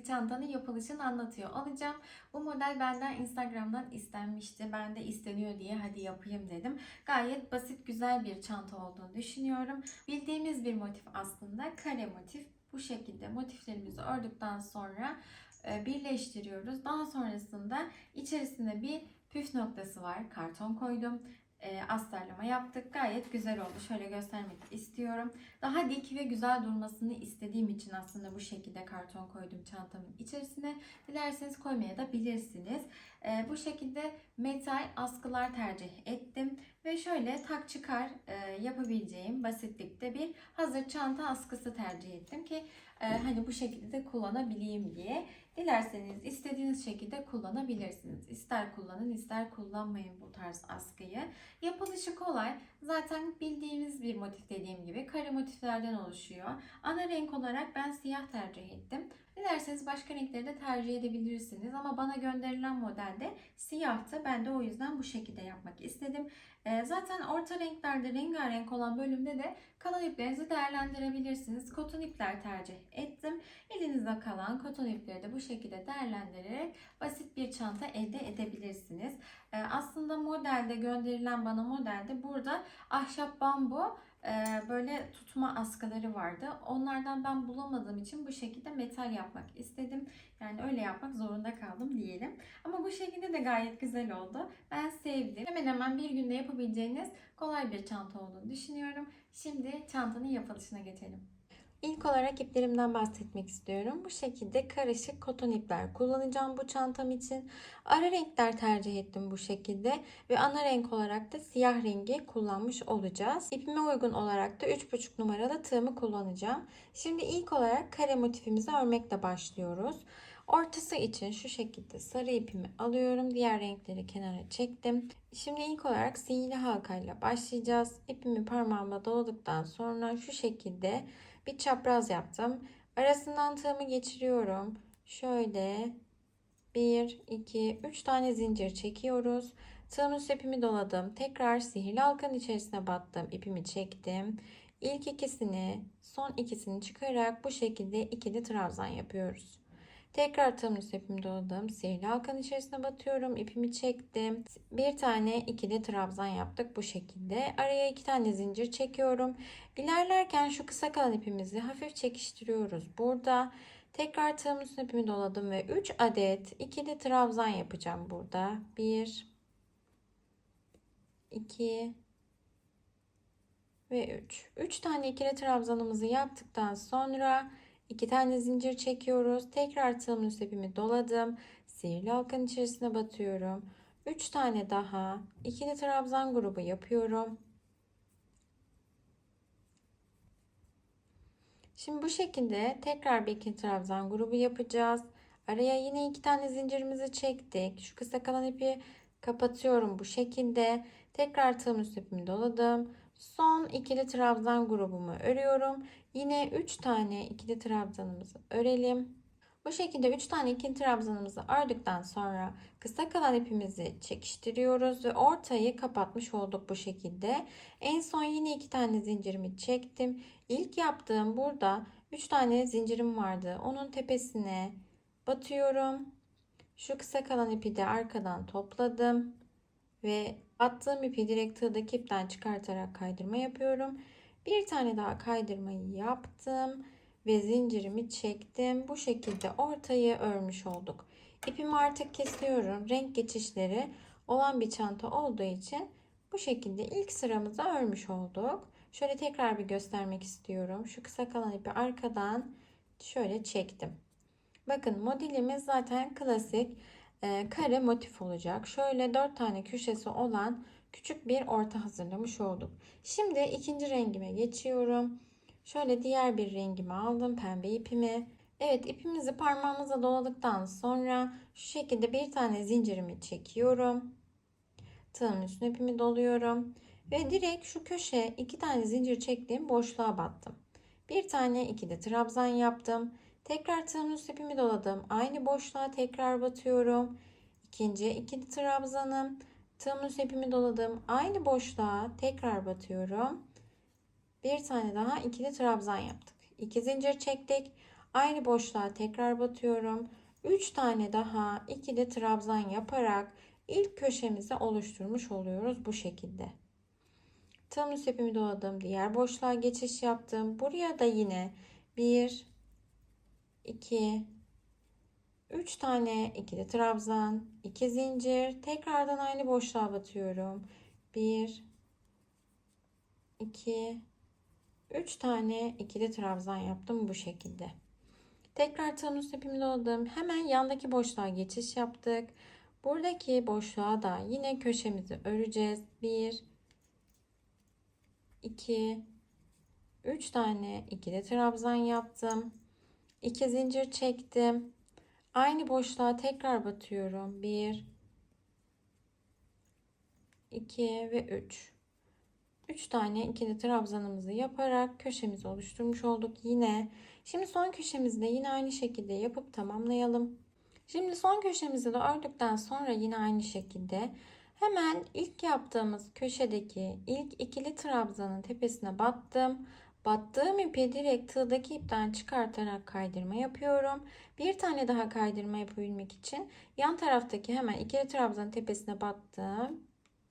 motifli çantanın yapılışını anlatıyor olacağım. Bu model benden Instagram'dan istenmişti. Ben de isteniyor diye hadi yapayım dedim. Gayet basit güzel bir çanta olduğunu düşünüyorum. Bildiğimiz bir motif aslında kare motif. Bu şekilde motiflerimizi ördükten sonra e, birleştiriyoruz. Daha sonrasında içerisinde bir püf noktası var. Karton koydum. E, astarlama yaptık. Gayet güzel oldu. Şöyle göstermek istiyorum. Daha dik ve güzel durmasını istediğim için aslında bu şekilde karton koydum çantamın içerisine. Dilerseniz koymaya da bilirsiniz. E, bu şekilde metal askılar tercih ettim. Ve şöyle tak çıkar e, yapabileceğim basitlikte bir hazır çanta askısı tercih ettim ki e, hani bu şekilde de kullanabileyim diye. Dilerseniz istediğiniz şekilde kullanabilirsiniz. İster kullanın ister kullanmayın bu tarz askıyı. Yapılışı kolay. Zaten bildiğimiz bir motif dediğim gibi kare motiflerden oluşuyor. Ana renk olarak ben siyah tercih ettim. Dilerseniz başka renkleri de tercih edebilirsiniz ama bana gönderilen modelde siyahtı. Ben de o yüzden bu şekilde yapmak istedim. Ee, zaten orta renklerde rengarenk olan bölümde de kalan iplerinizi değerlendirebilirsiniz. Koton ipler tercih ettim. Elinizde kalan koton ipleri de bu şekilde değerlendirerek basit bir çanta elde edebilirsiniz. Ee, aslında modelde gönderilen bana modelde burada ahşap bambu e, böyle tutma askıları vardı. Onlardan ben bulamadığım için bu şekilde metal yapmak istedim. Yani öyle yapmak zorunda kaldım diyelim. Ama bu şekilde de gayet güzel oldu. Ben sevdim. Hemen hemen bir günde yapabileceğiniz kolay bir çanta olduğunu düşünüyorum. Şimdi çantanın yapılışına geçelim. İlk olarak iplerimden bahsetmek istiyorum. Bu şekilde karışık koton ipler kullanacağım bu çantam için. Ara renkler tercih ettim bu şekilde ve ana renk olarak da siyah rengi kullanmış olacağız. İpime uygun olarak da 3,5 numaralı tığımı kullanacağım. Şimdi ilk olarak kare motifimizi örmekle başlıyoruz. Ortası için şu şekilde sarı ipimi alıyorum. Diğer renkleri kenara çektim. Şimdi ilk olarak sihirli halkayla başlayacağız. İpimi parmağıma doladıktan sonra şu şekilde bir çapraz yaptım. Arasından tığımı geçiriyorum. Şöyle 1, 2, 3 tane zincir çekiyoruz. Tığımın ipimi doladım. Tekrar sihirli halkanın içerisine battım. İpimi çektim. İlk ikisini, son ikisini çıkararak bu şekilde ikili trabzan yapıyoruz. Tekrar tığımın ipimi doladım. Sihirli halkanın içerisine batıyorum. İpimi çektim. Bir tane ikili trabzan yaptık bu şekilde. Araya iki tane zincir çekiyorum. İlerlerken şu kısa kalan ipimizi hafif çekiştiriyoruz. Burada tekrar tığımın ipimi doladım ve 3 adet ikili trabzan yapacağım burada. 1 2 ve 3. 3 tane ikili trabzanımızı yaptıktan sonra 2 tane zincir çekiyoruz. Tekrar tığımın ipimi doladım. Sihirli halkanın içerisine batıyorum. 3 tane daha ikili trabzan grubu yapıyorum. Şimdi bu şekilde tekrar bir ikili trabzan grubu yapacağız. Araya yine iki tane zincirimizi çektik. Şu kısa kalan ipi kapatıyorum bu şekilde. Tekrar tığımın ipimi doladım. Son ikili trabzan grubumu örüyorum. Yine 3 tane ikili trabzanımızı örelim. Bu şekilde 3 tane ikili trabzanımızı ördükten sonra kısa kalan ipimizi çekiştiriyoruz ve ortayı kapatmış olduk bu şekilde. En son yine 2 tane zincirimi çektim. İlk yaptığım burada 3 tane zincirim vardı. Onun tepesine batıyorum. Şu kısa kalan ipi de arkadan topladım ve attığım ipi direkt tığdaki ipten çıkartarak kaydırma yapıyorum. Bir tane daha kaydırmayı yaptım ve zincirimi çektim. Bu şekilde ortayı örmüş olduk. İpimi artık kesiyorum. Renk geçişleri olan bir çanta olduğu için bu şekilde ilk sıramızı örmüş olduk. Şöyle tekrar bir göstermek istiyorum. Şu kısa kalan ipi arkadan şöyle çektim. Bakın modelimiz zaten klasik kare motif olacak. Şöyle 4 tane köşesi olan küçük bir orta hazırlamış olduk. Şimdi ikinci rengime geçiyorum. Şöyle diğer bir rengimi aldım pembe ipimi. Evet ipimizi parmağımıza doladıktan sonra şu şekilde bir tane zincirimi çekiyorum. Tığımın üstüne ipimi doluyorum. Ve direkt şu köşe iki tane zincir çektiğim boşluğa battım. Bir tane ikili trabzan yaptım. Tekrar üstüne ipimi doladım. Aynı boşluğa tekrar batıyorum. İkinci ikili trabzanım. Üstüne ipimi doladım. Aynı boşluğa tekrar batıyorum. Bir tane daha ikili trabzan yaptık. İki zincir çektik. Aynı boşluğa tekrar batıyorum. 3 tane daha ikili trabzan yaparak ilk köşemizi oluşturmuş oluyoruz bu şekilde. Tığım üst ipimi doladım. Diğer boşluğa geçiş yaptım. Buraya da yine 1 2 3 tane ikili trabzan, 2 zincir, tekrardan aynı boşluğa batıyorum. 1 2 3 tane ikili trabzan yaptım bu şekilde. Tekrar tığım üst ipimi doladım. Hemen yandaki boşluğa geçiş yaptık. Buradaki boşluğa da yine köşemizi öreceğiz. 1 2 3 tane ikili trabzan yaptım. 2 zincir çektim. Aynı boşluğa tekrar batıyorum. 1 2 ve 3. 3 tane ikili trabzanımızı yaparak köşemizi oluşturmuş olduk. Yine şimdi son köşemizi de yine aynı şekilde yapıp tamamlayalım. Şimdi son köşemizi de ördükten sonra yine aynı şekilde hemen ilk yaptığımız köşedeki ilk ikili trabzanın tepesine battım. Battığım ipi direkt tığdaki ipten çıkartarak kaydırma yapıyorum. Bir tane daha kaydırma yapabilmek için yan taraftaki hemen ikili trabzanın tepesine battım.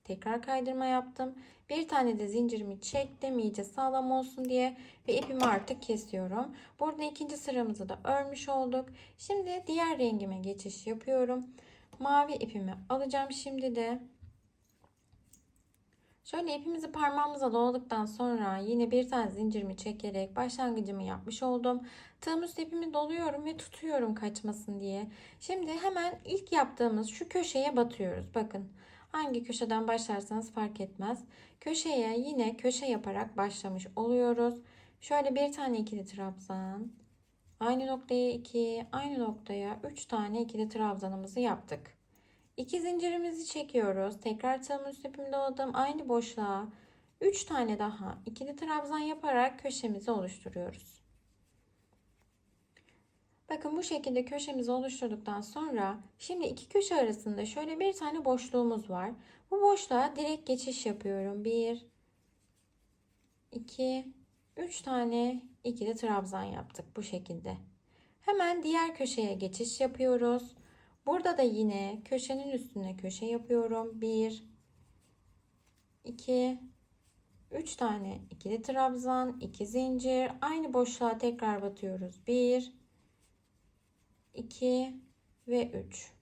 Tekrar kaydırma yaptım. Bir tane de zincirimi çektim iyice sağlam olsun diye ve ipimi artık kesiyorum. Burada ikinci sıramızı da örmüş olduk. Şimdi diğer rengime geçiş yapıyorum. Mavi ipimi alacağım şimdi de. Şöyle ipimizi parmağımıza doladıktan sonra yine bir tane zincirimi çekerek başlangıcımı yapmış oldum. Tığım üst ipimi doluyorum ve tutuyorum kaçmasın diye. Şimdi hemen ilk yaptığımız şu köşeye batıyoruz. Bakın hangi köşeden başlarsanız fark etmez. Köşeye yine köşe yaparak başlamış oluyoruz. Şöyle bir tane ikili trabzan. Aynı noktaya 2, aynı noktaya 3 tane ikili trabzanımızı yaptık. 2 zincirimizi çekiyoruz. Tekrar tığımın üst ipimi doladım. Aynı boşluğa 3 tane daha ikili trabzan yaparak köşemizi oluşturuyoruz. Bakın bu şekilde köşemizi oluşturduktan sonra şimdi iki köşe arasında şöyle bir tane boşluğumuz var. Bu boşluğa direkt geçiş yapıyorum. 1 2 3 tane ikili trabzan yaptık bu şekilde. Hemen diğer köşeye geçiş yapıyoruz. Burada da yine köşenin üstüne köşe yapıyorum. 1 2 3 tane ikili trabzan, 2 zincir, aynı boşluğa tekrar batıyoruz. 1 2 ve 3.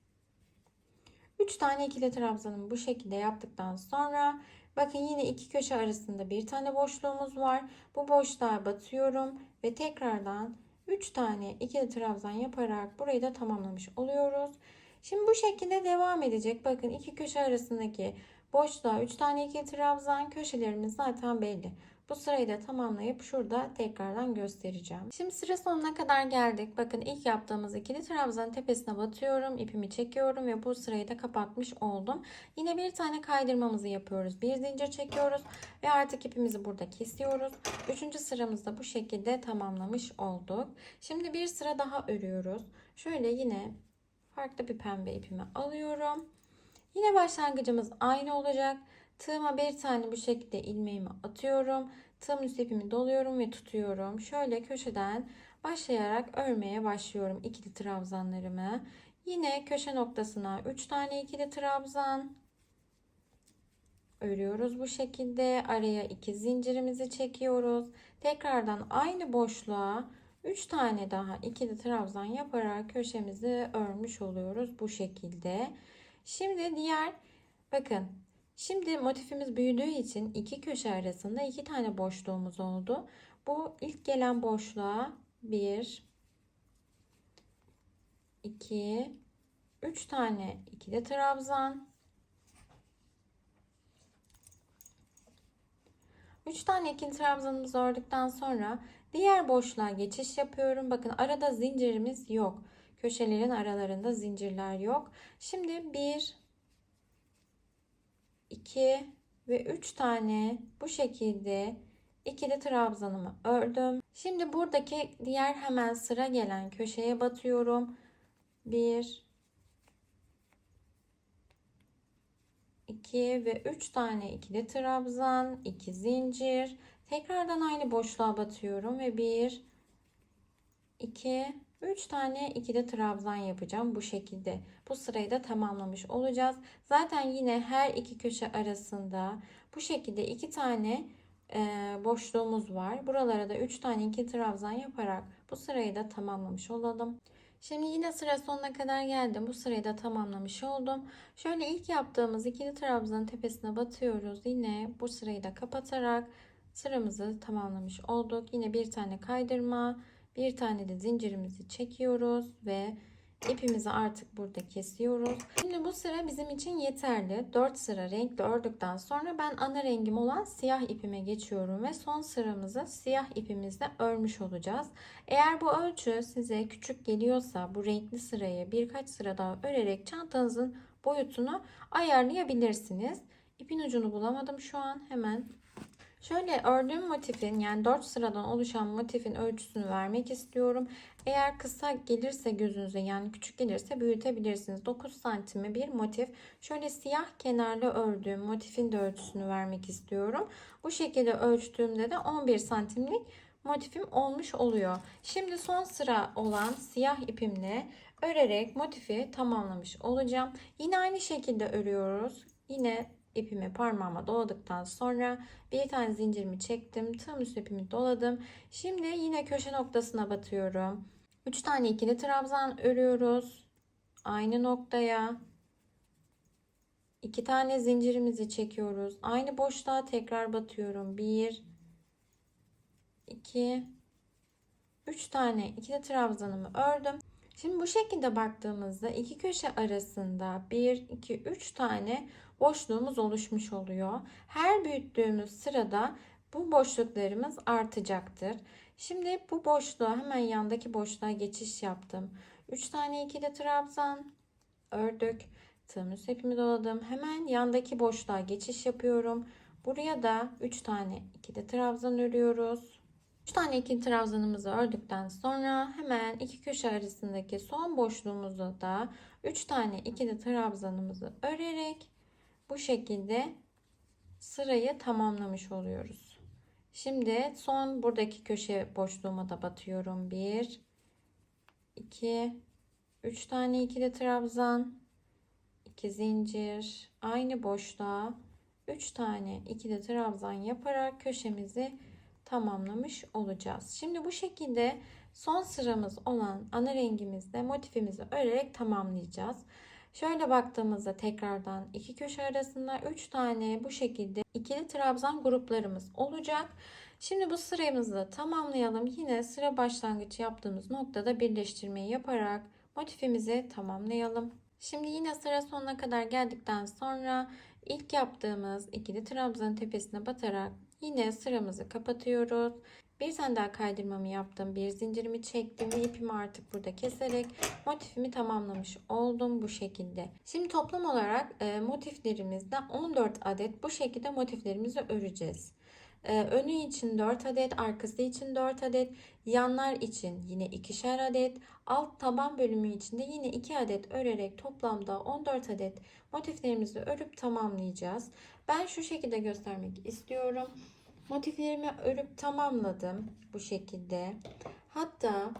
3 tane ikili trabzanımı bu şekilde yaptıktan sonra bakın yine iki köşe arasında bir tane boşluğumuz var. Bu boşluğa batıyorum ve tekrardan 3 tane ikili trabzan yaparak burayı da tamamlamış oluyoruz. Şimdi bu şekilde devam edecek. Bakın iki köşe arasındaki boşluğa 3 tane ikili trabzan köşelerimiz zaten belli. Bu sırayı da tamamlayıp şurada tekrardan göstereceğim. Şimdi sıra sonuna kadar geldik. Bakın ilk yaptığımız ikili trabzanın tepesine batıyorum. ipimi çekiyorum ve bu sırayı da kapatmış oldum. Yine bir tane kaydırmamızı yapıyoruz. Bir zincir çekiyoruz ve artık ipimizi burada kesiyoruz. Üçüncü sıramızda bu şekilde tamamlamış olduk. Şimdi bir sıra daha örüyoruz. Şöyle yine farklı bir pembe ipimi alıyorum. Yine başlangıcımız aynı olacak. Tığıma bir tane bu şekilde ilmeğimi atıyorum. Tığım üst ipimi doluyorum ve tutuyorum. Şöyle köşeden başlayarak örmeye başlıyorum ikili trabzanlarımı. Yine köşe noktasına 3 tane ikili trabzan örüyoruz bu şekilde. Araya 2 zincirimizi çekiyoruz. Tekrardan aynı boşluğa 3 tane daha ikili trabzan yaparak köşemizi örmüş oluyoruz bu şekilde. Şimdi diğer bakın Şimdi motifimiz büyüdüğü için iki köşe arasında iki tane boşluğumuz oldu. Bu ilk gelen boşluğa 1 2 3 tane ikili trabzan 3 tane ikili trabzanımızı ördükten sonra diğer boşluğa geçiş yapıyorum. Bakın arada zincirimiz yok. Köşelerin aralarında zincirler yok. Şimdi 1 2 ve 3 tane bu şekilde ikili trabzanımı ördüm. Şimdi buradaki diğer hemen sıra gelen köşeye batıyorum. 1 2 ve 3 tane ikili trabzan, 2 zincir. Tekrardan aynı boşluğa batıyorum ve 1 2, 3 tane ikili trabzan yapacağım bu şekilde. Bu sırayı da tamamlamış olacağız. Zaten yine her iki köşe arasında bu şekilde iki tane e, boşluğumuz var. Buralara da 3 tane ikili trabzan yaparak bu sırayı da tamamlamış olalım. Şimdi yine sıra sonuna kadar geldim. Bu sırayı da tamamlamış oldum. Şöyle ilk yaptığımız ikili trabzanın tepesine batıyoruz. Yine bu sırayı da kapatarak sıramızı tamamlamış olduk. Yine bir tane kaydırma, bir tane de zincirimizi çekiyoruz ve ipimizi artık burada kesiyoruz. Şimdi bu sıra bizim için yeterli. 4 sıra renkli ördükten sonra ben ana rengim olan siyah ipime geçiyorum ve son sıramızı siyah ipimizle örmüş olacağız. Eğer bu ölçü size küçük geliyorsa bu renkli sırayı birkaç sıra daha örerek çantanızın boyutunu ayarlayabilirsiniz. İpin ucunu bulamadım şu an. Hemen Şöyle ördüğüm motifin yani 4 sıradan oluşan motifin ölçüsünü vermek istiyorum. Eğer kısa gelirse gözünüze yani küçük gelirse büyütebilirsiniz. 9 santime bir motif. Şöyle siyah kenarlı ördüğüm motifin de ölçüsünü vermek istiyorum. Bu şekilde ölçtüğümde de 11 santimlik motifim olmuş oluyor. Şimdi son sıra olan siyah ipimle örerek motifi tamamlamış olacağım. Yine aynı şekilde örüyoruz. Yine ipimi parmağıma doladıktan sonra bir tane zincirimi çektim. Tığım üstü ipimi doladım. Şimdi yine köşe noktasına batıyorum. 3 tane ikili trabzan örüyoruz. Aynı noktaya. 2 tane zincirimizi çekiyoruz. Aynı boşluğa tekrar batıyorum. 1 2 3 tane ikili trabzanımı ördüm. Şimdi bu şekilde baktığımızda iki köşe arasında 1 2 3 tane boşluğumuz oluşmuş oluyor. Her büyüttüğümüz sırada bu boşluklarımız artacaktır. Şimdi bu boşluğa hemen yandaki boşluğa geçiş yaptım. 3 tane ikili trabzan ördük. Tığımız ipimi doladım. Hemen yandaki boşluğa geçiş yapıyorum. Buraya da 3 tane ikili trabzan örüyoruz. 3 tane ikili trabzanımızı ördükten sonra hemen iki köşe arasındaki son boşluğumuza da 3 tane ikili trabzanımızı örerek bu şekilde sırayı tamamlamış oluyoruz. Şimdi son buradaki köşe boşluğuma da batıyorum. 1 2 3 tane ikili trabzan 2 zincir aynı boşluğa 3 tane ikili trabzan yaparak köşemizi tamamlamış olacağız. Şimdi bu şekilde son sıramız olan ana rengimizde motifimizi örerek tamamlayacağız. Şöyle baktığımızda tekrardan iki köşe arasında 3 tane bu şekilde ikili trabzan gruplarımız olacak. Şimdi bu sıramızı tamamlayalım. Yine sıra başlangıç yaptığımız noktada birleştirmeyi yaparak motifimizi tamamlayalım. Şimdi yine sıra sonuna kadar geldikten sonra ilk yaptığımız ikili trabzanın tepesine batarak yine sıramızı kapatıyoruz. Bir tane daha kaydırmamı yaptım. Bir zincirimi çektim ve ipimi artık burada keserek motifimi tamamlamış oldum bu şekilde. Şimdi toplam olarak e, motiflerimizde 14 adet bu şekilde motiflerimizi öreceğiz. E, önü için 4 adet, arkası için 4 adet, yanlar için yine ikişer adet, alt taban bölümü için de yine 2 adet örerek toplamda 14 adet motiflerimizi örüp tamamlayacağız. Ben şu şekilde göstermek istiyorum. Motiflerimi örüp tamamladım bu şekilde. Hatta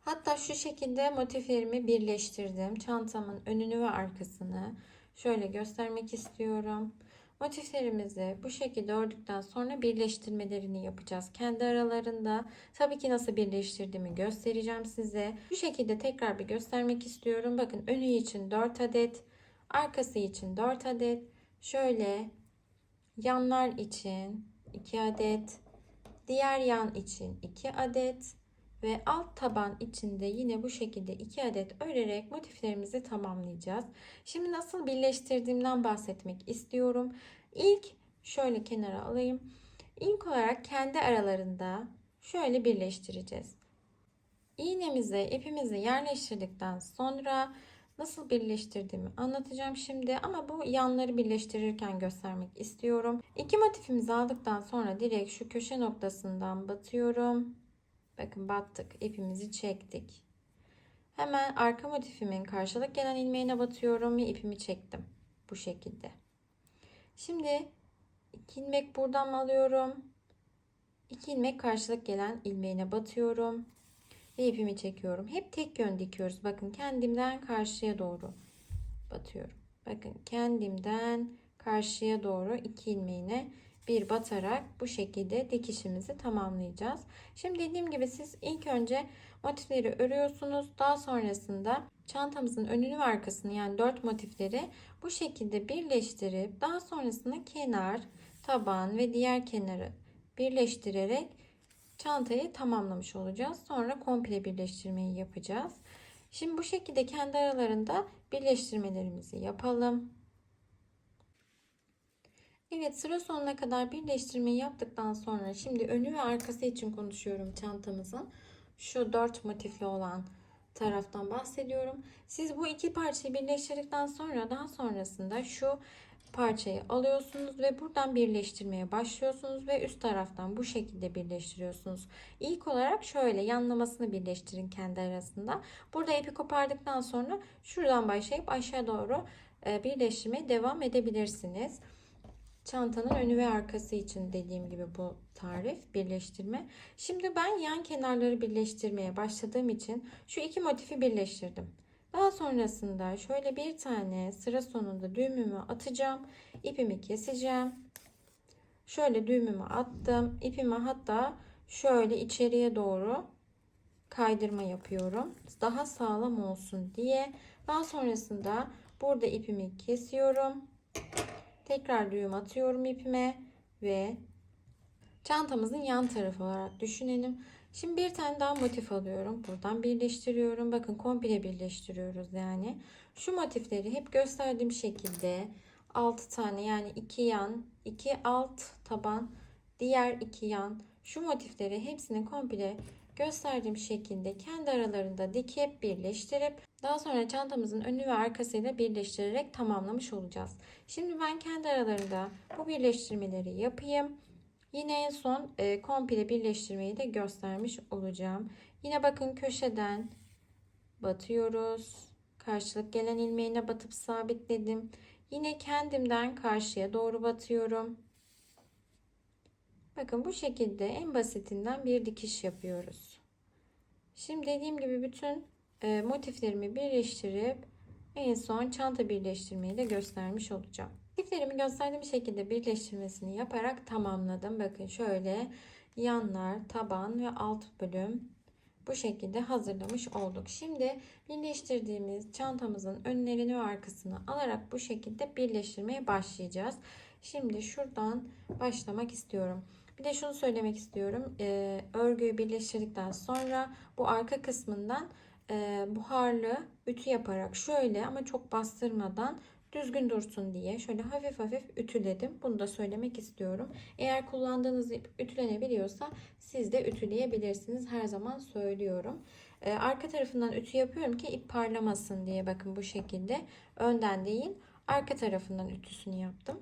hatta şu şekilde motiflerimi birleştirdim. Çantamın önünü ve arkasını şöyle göstermek istiyorum. Motiflerimizi bu şekilde ördükten sonra birleştirmelerini yapacağız. Kendi aralarında tabii ki nasıl birleştirdiğimi göstereceğim size. Bu şekilde tekrar bir göstermek istiyorum. Bakın önü için 4 adet, arkası için 4 adet, Şöyle yanlar için 2 adet, diğer yan için 2 adet ve alt taban içinde yine bu şekilde 2 adet örerek motiflerimizi tamamlayacağız. Şimdi nasıl birleştirdiğimden bahsetmek istiyorum. İlk şöyle kenara alayım. İlk olarak kendi aralarında şöyle birleştireceğiz. İğnemizi, ipimizi yerleştirdikten sonra Nasıl birleştirdiğimi anlatacağım şimdi ama bu yanları birleştirirken göstermek istiyorum. İki motifimizi aldıktan sonra direkt şu köşe noktasından batıyorum. Bakın battık. ipimizi çektik. Hemen arka motifimin karşılık gelen ilmeğine batıyorum ve ipimi çektim. Bu şekilde. Şimdi iki ilmek buradan alıyorum. 2 ilmek karşılık gelen ilmeğine batıyorum ve ipimi çekiyorum. Hep tek yön dikiyoruz. Bakın kendimden karşıya doğru batıyorum. Bakın kendimden karşıya doğru iki ilmeğine bir batarak bu şekilde dikişimizi tamamlayacağız. Şimdi dediğim gibi siz ilk önce motifleri örüyorsunuz. Daha sonrasında çantamızın önünü ve arkasını yani dört motifleri bu şekilde birleştirip daha sonrasında kenar, taban ve diğer kenarı birleştirerek çantayı tamamlamış olacağız. Sonra komple birleştirmeyi yapacağız. Şimdi bu şekilde kendi aralarında birleştirmelerimizi yapalım. Evet sıra sonuna kadar birleştirmeyi yaptıktan sonra şimdi önü ve arkası için konuşuyorum çantamızın. Şu dört motifli olan taraftan bahsediyorum. Siz bu iki parçayı birleştirdikten sonra daha sonrasında şu parçayı alıyorsunuz ve buradan birleştirmeye başlıyorsunuz ve üst taraftan bu şekilde birleştiriyorsunuz. İlk olarak şöyle yanlamasını birleştirin kendi arasında. Burada ipi kopardıktan sonra şuradan başlayıp aşağı doğru e, birleştirmeye devam edebilirsiniz. Çantanın önü ve arkası için dediğim gibi bu tarif birleştirme. Şimdi ben yan kenarları birleştirmeye başladığım için şu iki motifi birleştirdim. Daha sonrasında şöyle bir tane sıra sonunda düğümümü atacağım. ipimi keseceğim. Şöyle düğümümü attım. İpimi hatta şöyle içeriye doğru kaydırma yapıyorum. Daha sağlam olsun diye. Daha sonrasında burada ipimi kesiyorum. Tekrar düğüm atıyorum ipime ve çantamızın yan tarafı olarak düşünelim. Şimdi bir tane daha motif alıyorum. Buradan birleştiriyorum. Bakın komple birleştiriyoruz yani. Şu motifleri hep gösterdiğim şekilde 6 tane yani 2 yan, 2 alt taban, diğer 2 yan. Şu motifleri hepsini komple gösterdiğim şekilde kendi aralarında dikip birleştirip daha sonra çantamızın önü ve arkasıyla birleştirerek tamamlamış olacağız. Şimdi ben kendi aralarında bu birleştirmeleri yapayım. Yine en son e, komple birleştirmeyi de göstermiş olacağım. Yine bakın köşeden batıyoruz. Karşılık gelen ilmeğine batıp sabitledim. Yine kendimden karşıya doğru batıyorum. Bakın bu şekilde en basitinden bir dikiş yapıyoruz. Şimdi dediğim gibi bütün e, motiflerimi birleştirip en son çanta birleştirmeyi de göstermiş olacağım. Motiflerimi gösterdiğim şekilde birleştirmesini yaparak tamamladım. Bakın şöyle yanlar, taban ve alt bölüm bu şekilde hazırlamış olduk. Şimdi birleştirdiğimiz çantamızın önlerini ve arkasını alarak bu şekilde birleştirmeye başlayacağız. Şimdi şuradan başlamak istiyorum. Bir de şunu söylemek istiyorum. Ee, örgüyü birleştirdikten sonra bu arka kısmından e, buharlı ütü yaparak şöyle ama çok bastırmadan düzgün dursun diye şöyle hafif hafif ütüledim. Bunu da söylemek istiyorum. Eğer kullandığınız ip ütülenebiliyorsa siz de ütüleyebilirsiniz. Her zaman söylüyorum. Ee, arka tarafından ütü yapıyorum ki ip parlamasın diye bakın bu şekilde. Önden değil arka tarafından ütüsünü yaptım.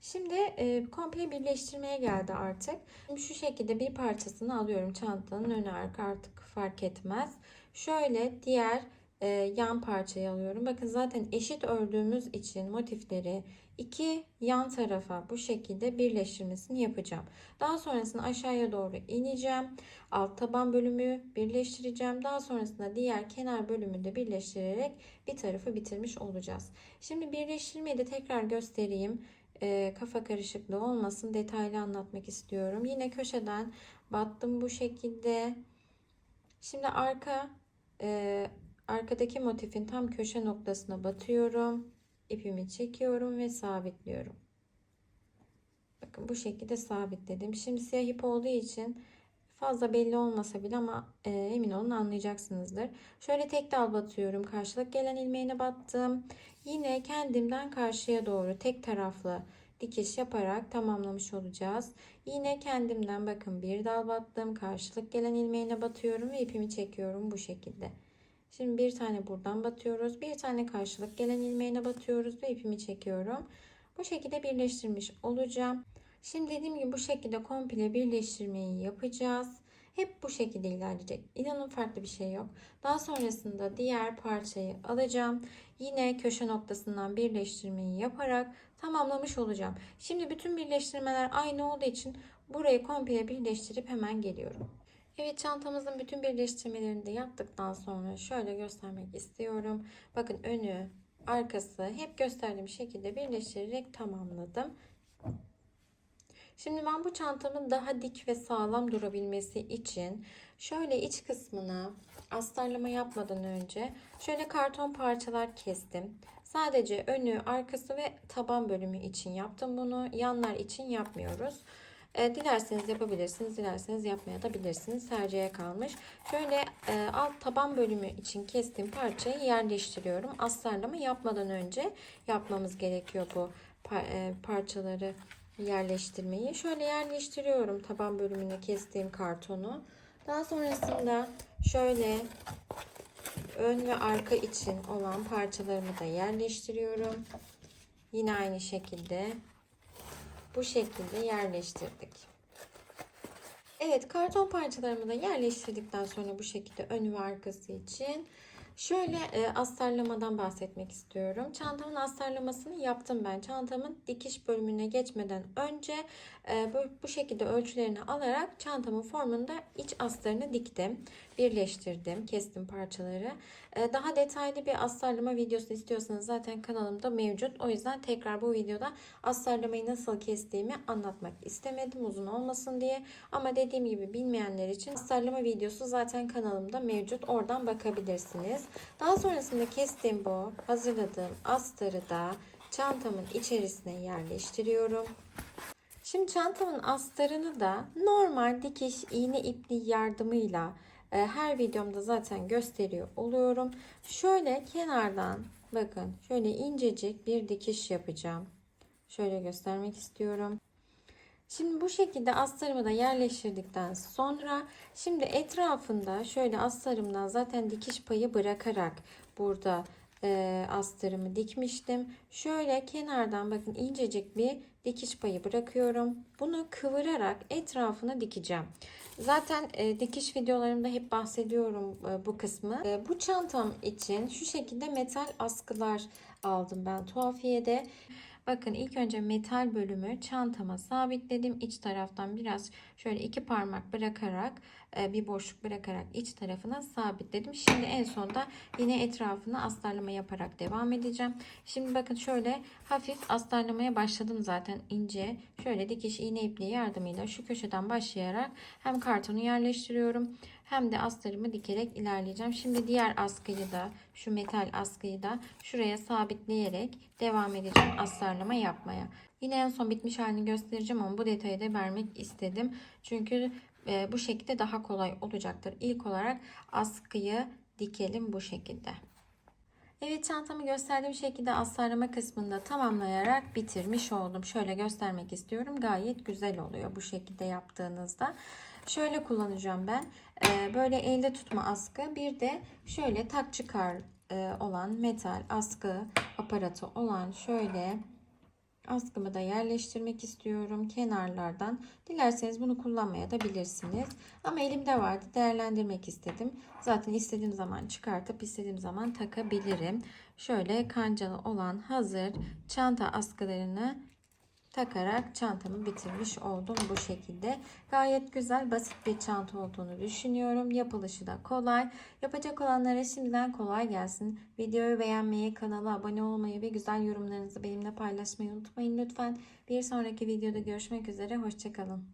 Şimdi e, komple birleştirmeye geldi artık. Şimdi şu şekilde bir parçasını alıyorum çantanın önü arka artık fark etmez. Şöyle diğer e, yan parçayı alıyorum. Bakın zaten eşit ördüğümüz için motifleri iki yan tarafa bu şekilde birleştirmesini yapacağım. Daha sonrasında aşağıya doğru ineceğim. Alt taban bölümü birleştireceğim. Daha sonrasında diğer kenar bölümü de birleştirerek bir tarafı bitirmiş olacağız. Şimdi birleştirmeyi de tekrar göstereyim e, kafa karışıklığı olmasın detaylı anlatmak istiyorum. Yine köşeden battım bu şekilde. Şimdi arka e, arkadaki motifin tam köşe noktasına batıyorum. İpimi çekiyorum ve sabitliyorum. Bakın bu şekilde sabitledim. Şimdi siyah ip olduğu için fazla belli olmasa bile ama e, emin olun anlayacaksınızdır. Şöyle tek dal batıyorum. Karşılık gelen ilmeğine battım. Yine kendimden karşıya doğru tek taraflı dikiş yaparak tamamlamış olacağız. Yine kendimden bakın bir dal battım. Karşılık gelen ilmeğine batıyorum ve ipimi çekiyorum bu şekilde. Şimdi bir tane buradan batıyoruz. Bir tane karşılık gelen ilmeğine batıyoruz ve ipimi çekiyorum. Bu şekilde birleştirmiş olacağım. Şimdi dediğim gibi bu şekilde komple birleştirmeyi yapacağız. Hep bu şekilde ilerleyecek. İnanın farklı bir şey yok. Daha sonrasında diğer parçayı alacağım. Yine köşe noktasından birleştirmeyi yaparak tamamlamış olacağım. Şimdi bütün birleştirmeler aynı olduğu için burayı komple birleştirip hemen geliyorum. Evet çantamızın bütün birleştirmelerini de yaptıktan sonra şöyle göstermek istiyorum. Bakın önü, arkası hep gösterdiğim şekilde birleştirerek tamamladım. Şimdi ben bu çantamın daha dik ve sağlam durabilmesi için şöyle iç kısmına astarlama yapmadan önce şöyle karton parçalar kestim. Sadece önü, arkası ve taban bölümü için yaptım bunu. Yanlar için yapmıyoruz. E, dilerseniz yapabilirsiniz, dilerseniz yapmaya da bilirsiniz. Tercihe kalmış. Şöyle e, alt taban bölümü için kestiğim parçayı yerleştiriyorum. Astarlama yapmadan önce yapmamız gerekiyor bu e, parçaları yerleştirmeyi. Şöyle yerleştiriyorum taban bölümüne kestiğim kartonu. Daha sonrasında şöyle ön ve arka için olan parçalarımı da yerleştiriyorum. Yine aynı şekilde bu şekilde yerleştirdik. Evet karton parçalarımı da yerleştirdikten sonra bu şekilde ön ve arkası için şöyle e, astarlamadan bahsetmek istiyorum. Çantamın astarlamasını yaptım ben. Çantamın dikiş bölümüne geçmeden önce e, bu, bu şekilde ölçülerini alarak çantamın formunda iç astarını diktim. Birleştirdim, kestim parçaları. E, daha detaylı bir astarlama videosu istiyorsanız zaten kanalımda mevcut. O yüzden tekrar bu videoda astarlamayı nasıl kestiğimi anlatmak istemedim uzun olmasın diye. Ama dediğim gibi bilmeyenler için astarlama videosu zaten kanalımda mevcut. Oradan bakabilirsiniz. Daha sonrasında kestiğim bu hazırladığım astarı da çantamın içerisine yerleştiriyorum. Şimdi çantamın astarını da normal dikiş iğne ipliği yardımıyla e, her videomda zaten gösteriyor oluyorum. Şöyle kenardan bakın şöyle incecik bir dikiş yapacağım. Şöyle göstermek istiyorum. Şimdi bu şekilde astarımı da yerleştirdikten sonra şimdi etrafında şöyle astarımdan zaten dikiş payı bırakarak burada e, astarımı dikmiştim. Şöyle kenardan bakın incecik bir dikiş payı bırakıyorum. Bunu kıvırarak etrafını dikeceğim. Zaten e, dikiş videolarımda hep bahsediyorum e, bu kısmı. E, bu çantam için şu şekilde metal askılar aldım ben tuhafiyede. Bakın ilk önce metal bölümü çantama sabitledim. İç taraftan biraz şöyle iki parmak bırakarak e, bir boşluk bırakarak iç tarafına sabitledim. Şimdi en sonda yine etrafını astarlama yaparak devam edeceğim. Şimdi bakın şöyle hafif astarlamaya başladım zaten ince. Şöyle dikiş iğne ipliği yardımıyla şu köşeden başlayarak hem kartonu yerleştiriyorum hem de astarımı dikerek ilerleyeceğim. Şimdi diğer askıyı da şu metal askıyı da şuraya sabitleyerek devam edeceğim astarlama yapmaya. Yine en son bitmiş halini göstereceğim ama bu detayı da vermek istedim. Çünkü e, bu şekilde daha kolay olacaktır. İlk olarak askıyı dikelim bu şekilde. Evet çantamı gösterdiğim şekilde astarlama kısmında tamamlayarak bitirmiş oldum. Şöyle göstermek istiyorum. Gayet güzel oluyor bu şekilde yaptığınızda. Şöyle kullanacağım ben. Ee, böyle elde tutma askı. Bir de şöyle tak çıkar e, olan metal askı aparatı olan şöyle askımı da yerleştirmek istiyorum kenarlardan. Dilerseniz bunu kullanmaya da bilirsiniz. Ama elimde vardı değerlendirmek istedim. Zaten istediğim zaman çıkartıp istediğim zaman takabilirim. Şöyle kancalı olan hazır çanta askılarını takarak çantamı bitirmiş oldum bu şekilde. Gayet güzel basit bir çanta olduğunu düşünüyorum. Yapılışı da kolay. Yapacak olanlara şimdiden kolay gelsin. Videoyu beğenmeyi, kanala abone olmayı ve güzel yorumlarınızı benimle paylaşmayı unutmayın lütfen. Bir sonraki videoda görüşmek üzere. Hoşçakalın.